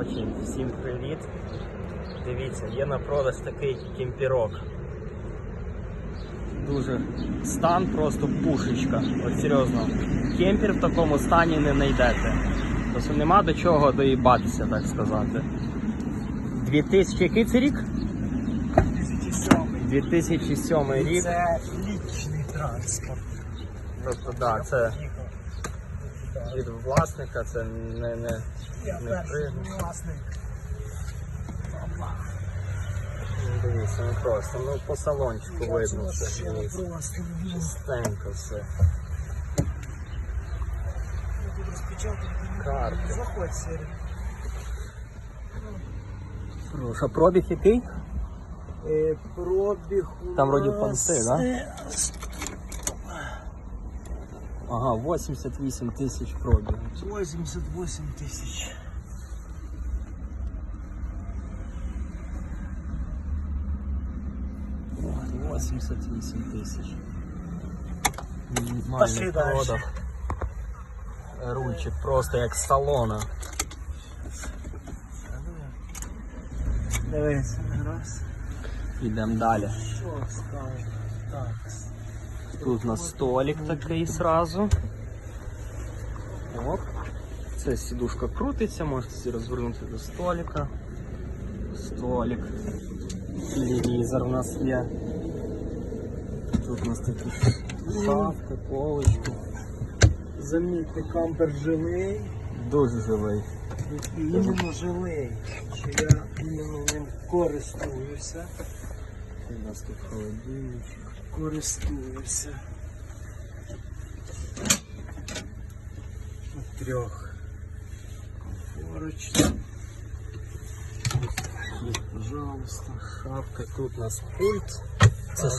Коротше, всім привіт. Дивіться, є на продаж такий кемпірок. Дуже стан просто пушечка. От серйозно. Кемпер в такому стані не знайдете. Тобто нема до чого доїбатися, так сказати. 2000 який це рік? 2007. 2007 рік. Це лічний транспорт. Тобто, да, це від власника, це не, не, не. Ну, Дивіться, ну просто, ну по салончику видно все. Дивіться. Чистенько все. Карти. Заходь, Сергій. Хорош, а пробіг який? Е, Пробіг у Там вроді понти, да? е, Ага, 88 тисяч пробіг. 88 тисяч. О, 88 тисяч. Пошли Мінімальний дальше. продав. Рульчик просто як з салона. Дивись, раз. Ідемо далі. Що скажеш? Так. Тут у нас столик такий сразу. Оп. Це сідушка крутиться, можете розвернути до столика. Столик. Телевізор у нас є. Тут у нас такі шафки, полочки. Замітьте, кампер живий. Дуже живий. Іменно живий, що я іменно ним користуюся. У нас тут холодильничок. Користуюся. От Трьох. Поруч. Пожалуйста. Шапка, тут у нас пульт. Це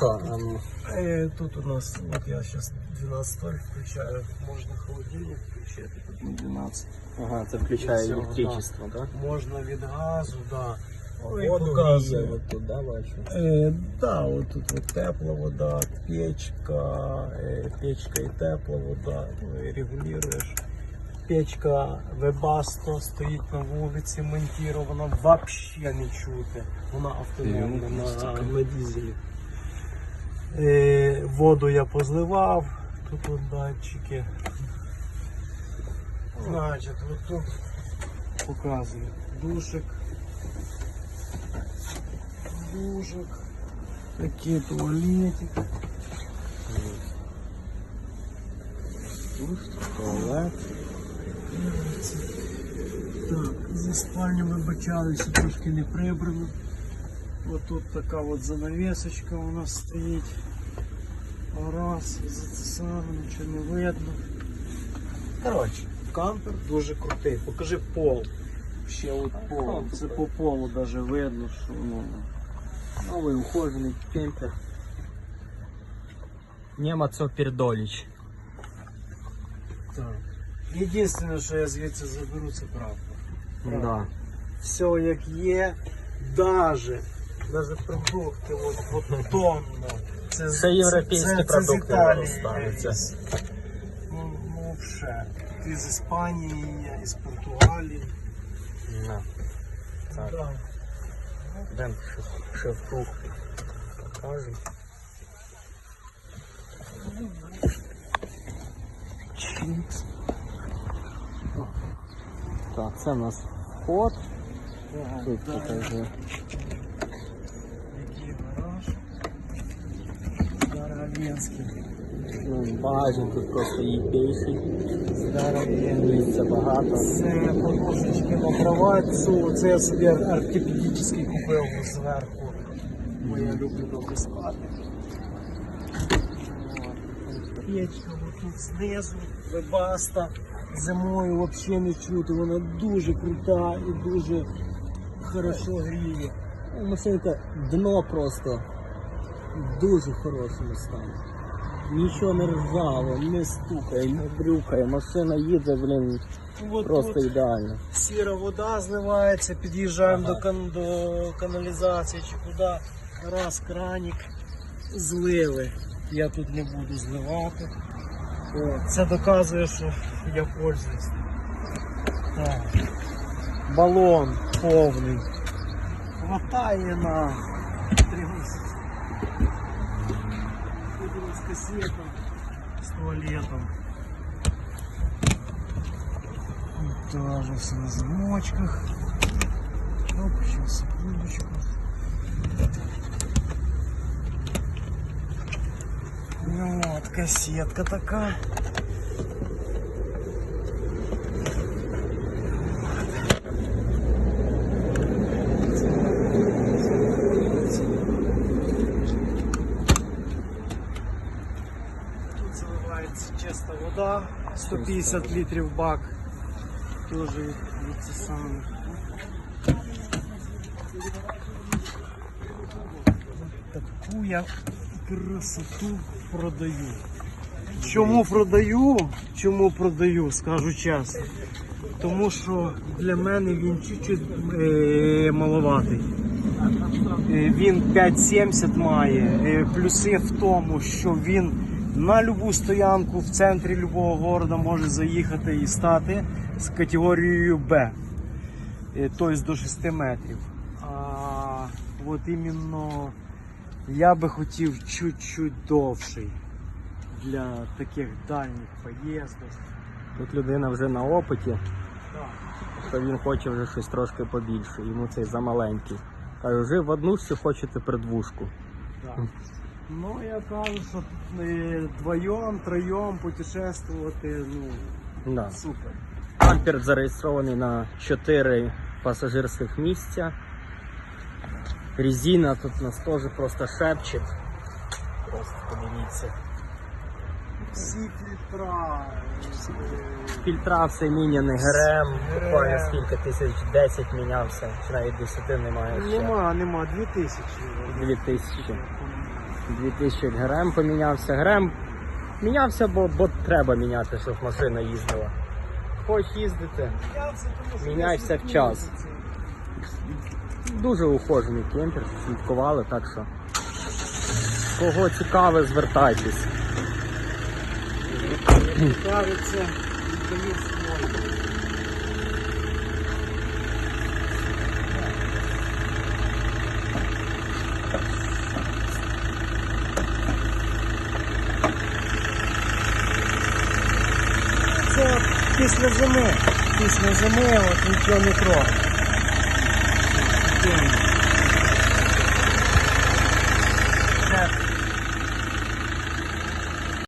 тут у нас, от я сейчас 12 столь включаю, можна холодильник включити, тут на 12. Ага, це включає Всього, електричество, так? Можна від газу, да. Да? Воду показує. Тут, бачу. Е, да, от тут от тепла вода, печка, е, печка і тепла вода, ну, і регулюєш. Печка Webasto стоїть на вулиці, монтірована, взагалі не чути. Вона автономна на, на дізелі. Е, воду я позливав, тут от датчики. Значить, от тут показую душик. Душик. Такий туалетик. Душ, туалет. Так, зі спальню ми бачалися, трошки не прибрано. Ось тут така от занавесочка у нас стоїть. Раз, за це саме, нічого не видно. Коротше, кампер дуже крутий. Покажи пол. Ще от пол. Це по полу навіть видно, що ну, Новий ухожений кемпер. Нема цо пердоліч. так. Єдине, що я звідси заберу, це прапор. Да. все як є, даже, даже продукти, от, от тонно. Це, з- Це європейські це, це, продукти з Італії. ставляться. якісь. Ну, ну вже. Тут із Іспанії, є, із Португалії. Да. Так, Да. Йдемо шеф-кух. Покажемо. Так, це у нас вход. Тут покажу. Який гараж. Здоровенський. Ну, багажник тут просто їбейший. Здоровенний. Місця багато. Це подушечки на кровать, це я собі ортопедичний купив зверху. Бо я люблю добре спати. Печка тут знизу, вебаста. Зимою взагалі не чути, вона дуже крута і дуже хорошо гріє. Ну, Машинка дно просто в дуже хорошому стані. Нічого не ржаве, не стукає, не брюкає. Машина їде, блін, От просто тут ідеально. сіра вода зливається, під'їжджаємо Ага. до, кан- до каналізації чи куди. Раз кранік злили. Я тут не буду зливати. О, це доказує, що я пользуюсь. Так. балон повний. Хватає на три місяці. З касетом, з туалетом. Тоже все на замочках. Оп, сейчас секундочку. Ну вот, кассетка такая. Вода, 150 літрів бак. Тоже від це саме. Таку я красоту продаю. Чому продаю? Чому продаю, скажу чесно. Тому що для мене він чуть-чуть е, маловатий. Е, Він 5,70 має. Е, Плюси в тому, що він на любу стоянку в центрі любого міста може заїхати і стати з категорією Б. Е, Тобто до 6 метрів. А от іменно я би хотів чуть-чуть довший для таких дальніх поїздок. Тут людина вже на опиті, Так. то він хоче вже щось трошки побільше, йому цей замаленький. Каже, вже в одну чи хочете придвушку. Да. Ну, я кажу, що е, вдвоєм, троєм путешествувати, ну, Да. супер. Кампер зареєстрований на 4 пасажирських місця. Резина тут нас теж просто шепче. Просто подивіться. Всі фільтра. е, Фільтра все міняний, ГРМ, буквально скільки тисяч, 10 мінявся, чи навіть 10 немає ще. Нема, нема, 2000. 2000. 2000 ГРМ помінявся. ГРМ мінявся, бо, бо треба міняти, щоб машина їздила. Хочеш їздити, Міняйся в час. дуже ухожений кемпер, слідкували, так що кого цікаве, звертайтесь. Свой. Це після зими. Після зими от нічого не трогає.